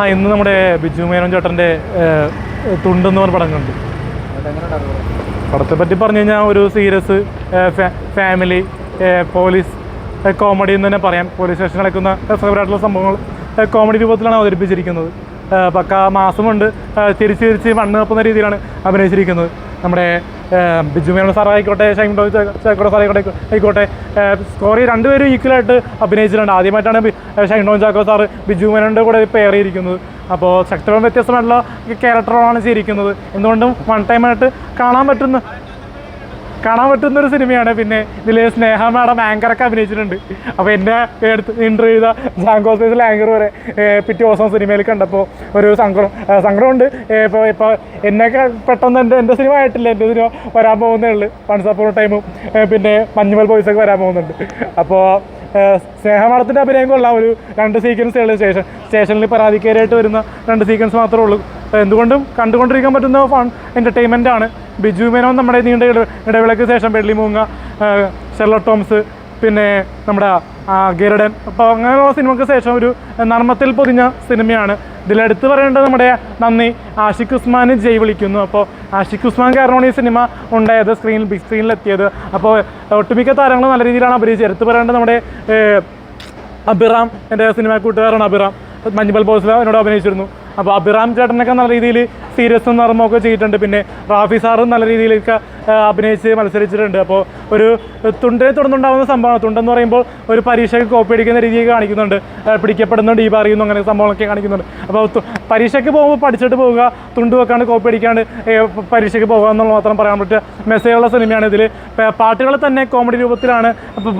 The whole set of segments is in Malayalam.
ആ ഇന്ന് നമ്മുടെ ബിജു മേനോൻ ചേട്ടന്റെ തുണ്ടെന്ന് പറഞ്ഞ പടം കണ്ടു എങ്ങനെ പടത്തെ പറ്റി പറഞ്ഞു കഴിഞ്ഞാൽ ഒരു സീരിയസ് ഫാമിലി പോലീസ് കോമഡി എന്ന് തന്നെ പറയാം. പോലീസ് സ്റ്റേഷൻ നടക്കുന്ന രസകരമായിട്ടുള്ള സംഭവങ്ങൾ കോമഡി രൂപത്തിലാണ് അവതരിപ്പിച്ചിരിക്കുന്നത്. പക്ക മാസമുണ്ട് തിരിച്ച് തിരിച്ച് മണ്ണ് കപ്പുന്ന രീതിയിലാണ് അഭിനയിച്ചിരിക്കുന്നത്. നമ്മുടെ ബിജു മേനോൻ സാർ ആയിക്കോട്ടെ ഡോ ചാക്കോടെ സാർ ആയിക്കോട്ടെ സ്കോറി രണ്ടുപേരും ഈക്വലായിട്ട് അഭിനയിച്ചിട്ടുണ്ട്. ആദ്യമായിട്ടാണ് ഷൈൻ ടോം ചാക്കോ സാർ ബിജു മേനോന്റെ കൂടെ പെയർ ചെയ്തിരിക്കുന്നത്. അപ്പോൾ ശക്തവും വ്യത്യസ്തമായിട്ടുള്ള ക്യാരക്ടറാണ് ചെയ്തിരിക്കുന്നത്. എന്തുകൊണ്ടും വൺ ടൈമായിട്ട് കാണാൻ പറ്റുന്ന കാണാൻ പറ്റുന്ന ഒരു സിനിമയാണ്. പിന്നെ ഇതിൽ സ്നേഹ മാഡം ആങ്കറൊക്കെ അഭിനയിച്ചിട്ടുണ്ട്. അപ്പോൾ എന്റെ എടുത്ത് ഇന്റർവ്യൂ ചെയ്ത ജാങ്കോ സ്പേസിൽ ആങ്കർ വരെ പിറ്റേ ദിവസം സിനിമയിൽ കണ്ടപ്പോൾ ഒരു സങ്കടം സങ്കടമുണ്ട്. ഇപ്പോൾ ഇപ്പോൾ എന്നെയൊക്കെ പെട്ടെന്ന് എന്റെ എന്റെ സിനിമ ആയിട്ടില്ല. എന്റെ സിനിമ വരാൻ പോകുന്നേ ഉള്ളൂ. വൺസ് അപ്പോൺ ടൈമും പിന്നെ മഞ്ഞുമൽ ബോയ്സൊക്കെ വരാൻ പോകുന്നുണ്ട്. അപ്പോൾ സ്നേഹമാടത്തിന്റെ അഭിനയം കൊള്ളാം. ഒരു രണ്ട് സീക്വൻസ് ഉള്ളു. സ്റ്റേഷൻ സ്റ്റേഷനിൽ പരാതിക്കാരായിട്ട് വരുന്ന രണ്ട് സീക്വൻസ് മാത്രമേ ഉള്ളൂ. എന്തുകൊണ്ടും കണ്ടുകൊണ്ടിരിക്കാൻ പറ്റുന്ന ഫൺ എന്റർടൈൻമെന്റ് ആണ്. ബിജു മേനോൻ നമ്മുടെ നീണ്ട ഇട- ഇടവേളയ്ക്ക് ശേഷം വെള്ളിമൂങ്ങ ഷെർലോ ടോംസ് പിന്നെ നമ്മുടെ ഗരുഡൻ. അപ്പോൾ അങ്ങനെയുള്ള സിനിമയ്ക്ക് ശേഷം ഒരു നർമ്മത്തിൽ പൊതിഞ്ഞ സിനിമയാണ്. ഇതിലെടുത്ത് പറയേണ്ടത് നമ്മുടെ നന്ദി ആഷിഖ് ഉസ്മാൻ ജയ് വിളിക്കുന്നു. അപ്പോൾ ആഷിഖ് ഉസ്മാൻ കാരണമാണ് ഈ സിനിമ ഉണ്ടായത് സ്ക്രീനിൽ ബിഗ് സ്ക്രീനിലെത്തിയത് അപ്പോൾ ഒട്ടുമിക്ക താരങ്ങൾ നല്ല രീതിയിലാണ് അഭിനയിച്ചത്. എടുത്ത് പറയേണ്ടത് നമ്മുടെ അബിറാം എന്റെ സിനിമ കൂട്ടുകാരാണ് അബിറാം മഞ്ഞുപൽ ബോസ്ല എന്നോട് അഭിനയിച്ചിരുന്നു. അപ്പോൾ അബിറാം ചേട്ടനൊക്കെ നല്ല രീതിയിൽ സീരിയസ് നർമ്മമൊക്കെ ചെയ്തിട്ടുണ്ട്. പിന്നെ റാഫി സാറും നല്ല രീതിയിലൊക്കെ അഭിനയിച്ച് മത്സരിച്ചിട്ടുണ്ട്. അപ്പോൾ ഒരു തുണ്ടിനെ തുടർന്നുണ്ടാകുന്ന സംഭവമാണ്. തുണ്ടെന്ന് പറയുമ്പോൾ ഒരു പരീക്ഷയ്ക്ക് കോപ്പി അടിക്കുന്ന രീതിയിൽ കാണിക്കുന്നുണ്ട്. പിടിക്കപ്പെടുന്നുണ്ട് ഈ പറയുന്നു അങ്ങനെ സംഭവങ്ങളൊക്കെ കാണിക്കുന്നുണ്ട്. അപ്പോൾ പരീക്ഷയ്ക്ക് പോകുമ്പോൾ പഠിച്ചിട്ട് പോവുക തുണ്ട് വെക്കാണ്ട് കോപ്പി അടിക്കാണ്ട് പരീക്ഷയ്ക്ക് പോകുക എന്നുള്ള മാത്രം പറയാൻ പറ്റിയ മെസ്സേജുള്ള സിനിമയാണ്. ഇതിൽ പാട്ടുകൾ തന്നെ കോമഡി രൂപത്തിലാണ്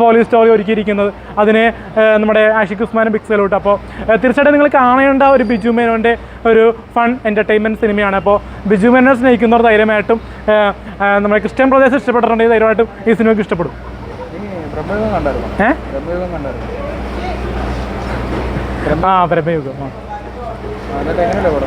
പോലീസ് സ്റ്റോറി ഒരുക്കിയിരിക്കുന്നത്. അതിനെ നമ്മുടെ ആഷിഖ് ഉസ്മാൻ പിക്സലോട്ട് അപ്പോൾ തീർച്ചയായിട്ടും നിങ്ങൾ കാണേണ്ട ഒരു ബിജു മേനോന്റെ ഒരു ഫൺ എന്റർടൈൻമെന്റ് സിനിമയാണ്. അപ്പോൾ ബിജു മേനോൻ സ്നേഹിക്കുന്നവർ ധൈര്യമായിട്ടും നമ്മുടെ ക്രിസ്ത്യൻ പ്രദേശം ഇഷ്ടപ്പെട്ടിട്ടുണ്ടെങ്കിൽ ധൈര്യമായിട്ടും ഈ സിനിമയ്ക്ക് ഇഷ്ടപ്പെടും. ആ ബ്രഹ്മയുഗം.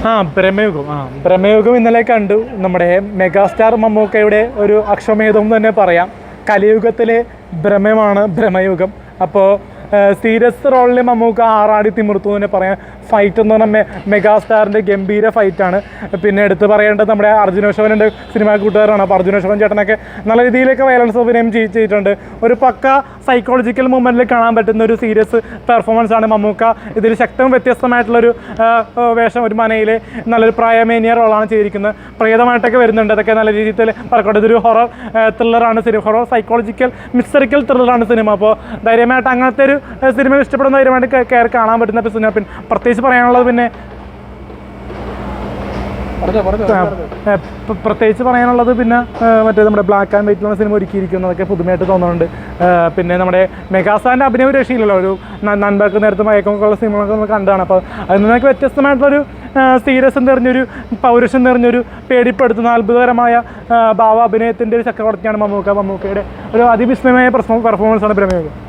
ആ. ബ്രഹ്മയുഗം. ആ ബ്രഹ്മയുഗം ഇന്നലെ കണ്ടു. നമ്മുടെ മെഗാസ്റ്റാർ മമ്മൂക്കയുടെ ഒരു അക്ഷമേധം തന്നെ പറയാം. കലിയുഗത്തിലെ ഭ്രമമാണ് ഭ്രമയുഗം അപ്പോൾ സീരിയസ് റോളിലെ മമ്മൂക്ക ആറാടി തിമിർത്തു എന്ന് തന്നെ പറയാം. ഫൈറ്റ് എന്ന് പറഞ്ഞാൽ മെഗാസ്റ്റാറിന്റെ ഗംഭീര ഫൈറ്റാണ് പിന്നെ എടുത്ത് പറയേണ്ടത് നമ്മുടെ അർജുനോഷവന്റെ സിനിമ കൂട്ടുകാരാണ്. അപ്പോൾ അർജുനോഷവൻ ചേട്ടനൊക്കെ നല്ല രീതിയിലൊക്കെ വയലൻസ് അഭിനയം ചെയ്- ചെയ്തിട്ടുണ്ട്. ഒരു പക്ക സൈക്കോളജിക്കൽ മൂമെന്റിൽ കാണാൻ പറ്റുന്ന ഒരു സീരിയസ് പെർഫോമൻസ് ആണ് മമ്മൂക്ക. ഇതിൽ ശക്തവും വ്യത്യസ്തമായിട്ടുള്ളൊരു വേഷം ഒരു മനയിലെ നല്ലൊരു പ്രായമേനിയ റോളാണ് ചെയ്തിരിക്കുന്നത്. പ്രേതമായിട്ടൊക്കെ വരുന്നുണ്ട്. അതൊക്കെ നല്ല രീതിയിൽ പറക്കട്ടെ. ഇതൊരു ഹൊറർ ത്രില്ലറാണ് സിനിമ ഹൊറർ സൈക്കോളജിക്കൽ മിസ്റ്ററിക്കൽ ത്രില്ലറാണ് സിനിമ അപ്പോൾ ധൈര്യമായിട്ട് അങ്ങനത്തെ ഒരു സിനിമ ഇഷ്ടപ്പെടുന്ന ധൈര്യമായിട്ട് കയറി കാണാൻ പറ്റുന്ന സിനിമ പിന്നെ പ്രത്യേകിച്ച് പറയാനുള്ളത് പിന്നെ പ്രത്യേകിച്ച് പറയാനുള്ളത് പിന്നെ മറ്റേ നമ്മുടെ ബ്ലാക്ക് ആൻഡ് വൈറ്റ് വൈറ്റിലുള്ള സിനിമ ഒരുക്കിയിരിക്കുന്നതൊക്കെ പുതുമയായിട്ട് തോന്നുന്നുണ്ട്. പിന്നെ നമ്മുടെ മെഗാസാന്റെ അഭിനയ രക്ഷയില്ലല്ലോ. ഒരു നൻപക്ക് നേരത്തെ മയക്കമൊക്കെ ഉള്ള സിനിമകളൊക്കെ നമ്മൾ കണ്ടതാണ് അപ്പോൾ അതിൽ നിന്നൊക്കെ വ്യത്യസ്തമായിട്ടുള്ളൊരു സീരിയസ് നിറഞ്ഞൊരു പൗരുഷം നിറഞ്ഞൊരു പേടിപ്പെടുത്തുന്ന അത്ഭുതകരമായ ഭാവാഭിനയത്തിന്റെ ഒരു ചക്രവർത്തിയാണ് മമ്മൂക്ക. മമ്മൂക്കയുടെ ഒരു അതിവിസ്മയമായ പെർഫോമൻസ് ആണ് പ്രമേയം